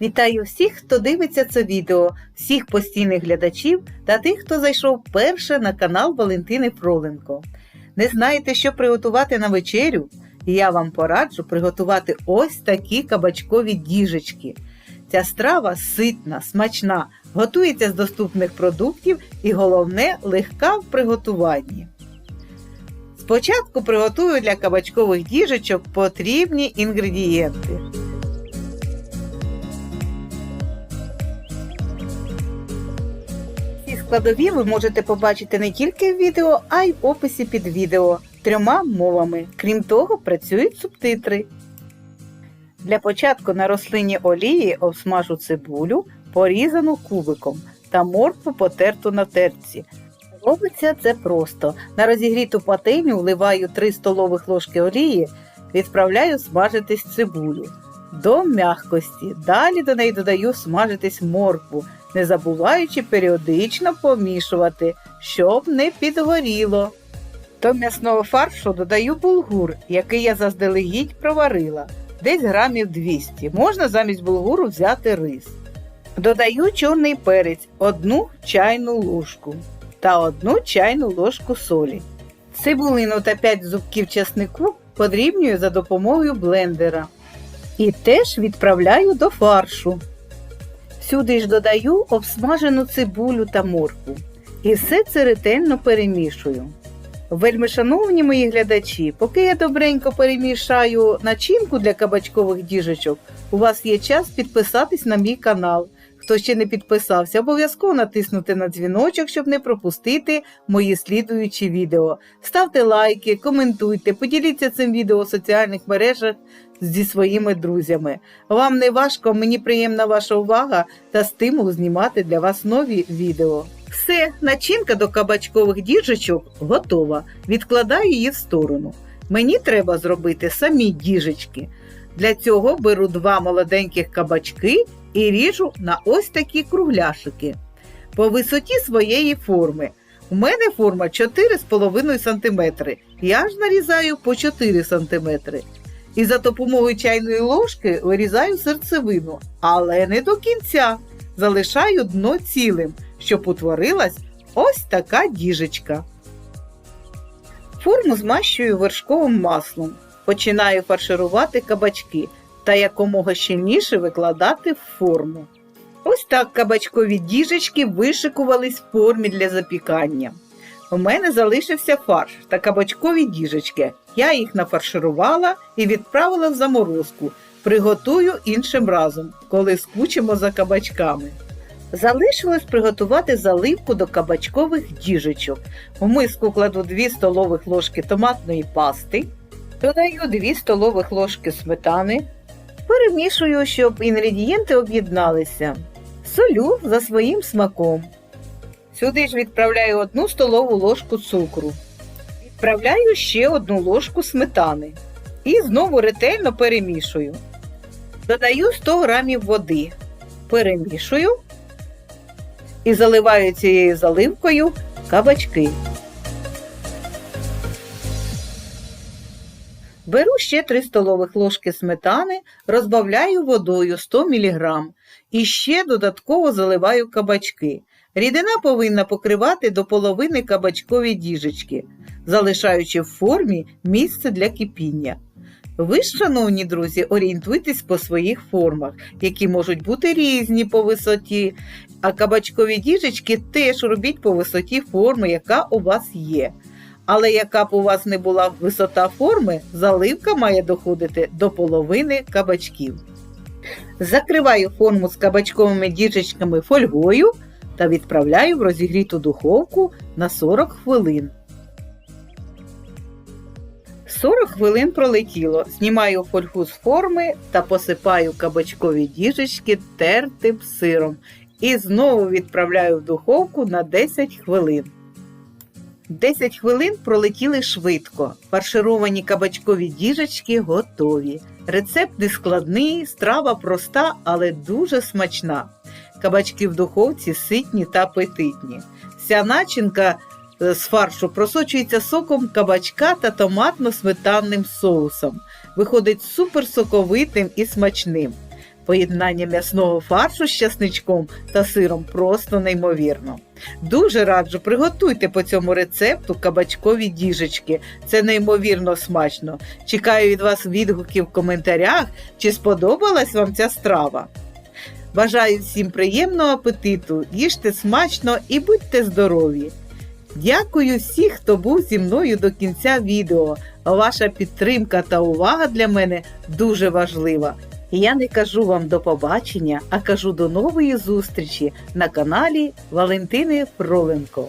Вітаю всіх, хто дивиться це відео, всіх постійних глядачів та тих, хто зайшов вперше на канал Валентини Фроленко. Не знаєте, що приготувати на вечерю? Я вам пораджу приготувати ось такі кабачкові діжечки. Ця страва ситна, смачна, готується з доступних продуктів і головне легка в приготуванні. Спочатку приготую для кабачкових діжечок потрібні інгредієнти. Складові ви можете побачити не тільки в відео, а й в описі під відео трьома мовами. Крім того, працюють субтитри. Для початку на рослинній олії обсмажу цибулю, порізану кубиком та моркву потерту на терці. Робиться це просто. На розігріту пательню вливаю 3 столових ложки олії, відправляю смажитись цибулю до м'якості. Далі до неї додаю смажитись моркву, не забуваючи періодично помішувати, щоб не підгоріло. До м'ясного фаршу додаю булгур, який я заздалегідь проварила, десь грамів 200. Можна замість булгуру взяти рис. Додаю чорний перець, одну чайну ложку та одну чайну ложку солі. Цибулину та 5 зубків часнику подрібнюю за допомогою блендера. І теж відправляю до фаршу. Сюди ж додаю обсмажену цибулю та моркву. І все це ретельно перемішую. Вельми шановні мої глядачі, поки я добренько перемішаю начинку для кабачкових діжечок, у вас є час підписатись на мій канал. Хто ще не підписався, обов'язково натиснути на дзвіночок, щоб не пропустити мої слідуючі відео. Ставте лайки, коментуйте, поділіться цим відео у соціальних мережах зі своїми друзями. Вам не важко, мені приємна ваша увага та стимул знімати для вас нові відео. Все, начинка до кабачкових діжечок готова. Відкладаю її в сторону. Мені треба зробити самі діжечки. Для цього беру два молоденьких кабачки і ріжу на ось такі кругляшики по висоті своєї форми. У мене форма 4,5 см. Я ж нарізаю по 4 см. І за допомогою чайної ложки вирізаю серцевину, але не до кінця. Залишаю дно цілим, щоб утворилась ось така діжечка. Форму змащую вершковим маслом. Починаю фарширувати кабачки та якомога щільніше викладати в форму. Ось так кабачкові діжечки вишикувались в формі для запікання. У мене залишився фарш та кабачкові діжечки. Я їх нафарширувала і відправила в заморозку. Приготую іншим разом, коли скучимо за кабачками. Залишилось приготувати заливку до кабачкових діжечок. У миску кладу 2 столових ложки томатної пасти, додаю 2 столових ложки сметани, перемішую, щоб інгредієнти об'єдналися. Солю за своїм смаком. Сюди ж відправляю 1 столову ложку цукру. Відправляю ще одну ложку сметани. І знову ретельно перемішую. Додаю 100 грамів води. Перемішую і заливаю цією заливкою кабачки. Беру ще 3 столових ложки сметани, розбавляю водою 100 мг і ще додатково заливаю кабачки. Рідина повинна покривати до половини кабачкові діжечки, залишаючи в формі місце для кипіння. Ви шановні друзі, орієнтуйтесь по своїх формах, які можуть бути різні по висоті, а кабачкові діжечки теж робіть по висоті форми, яка у вас є. Але яка б у вас не була висота форми, заливка має доходити до половини кабачків. Закриваю форму з кабачковими діжечками фольгою та відправляю в розігріту духовку на 40 хвилин. 40 хвилин пролетіло. Знімаю фольгу з форми та посипаю кабачкові діжечки тертим сиром і знову відправляю в духовку на 10 хвилин. 10 хвилин пролетіли швидко. Фаршировані кабачкові діжечки готові. Рецепт не складний, страва проста, але дуже смачна. Кабачки в духовці ситні та апетитні. Вся начинка е, з фаршу просочується соком кабачка та томатно-сметанним соусом. Виходить супер соковитим і смачним. Поєднання м'ясного фаршу з часничком та сиром просто неймовірно. Дуже раджу, приготуйте по цьому рецепту кабачкові діжечки. Це неймовірно смачно. Чекаю від вас відгуків в коментарях, чи сподобалась вам ця страва. Бажаю всім приємного апетиту, їжте смачно і будьте здорові! Дякую всіх, хто був зі мною до кінця відео. Ваша підтримка та увага для мене дуже важлива. Я не кажу вам до побачення, а кажу до нової зустрічі на каналі Валентини Фроленко.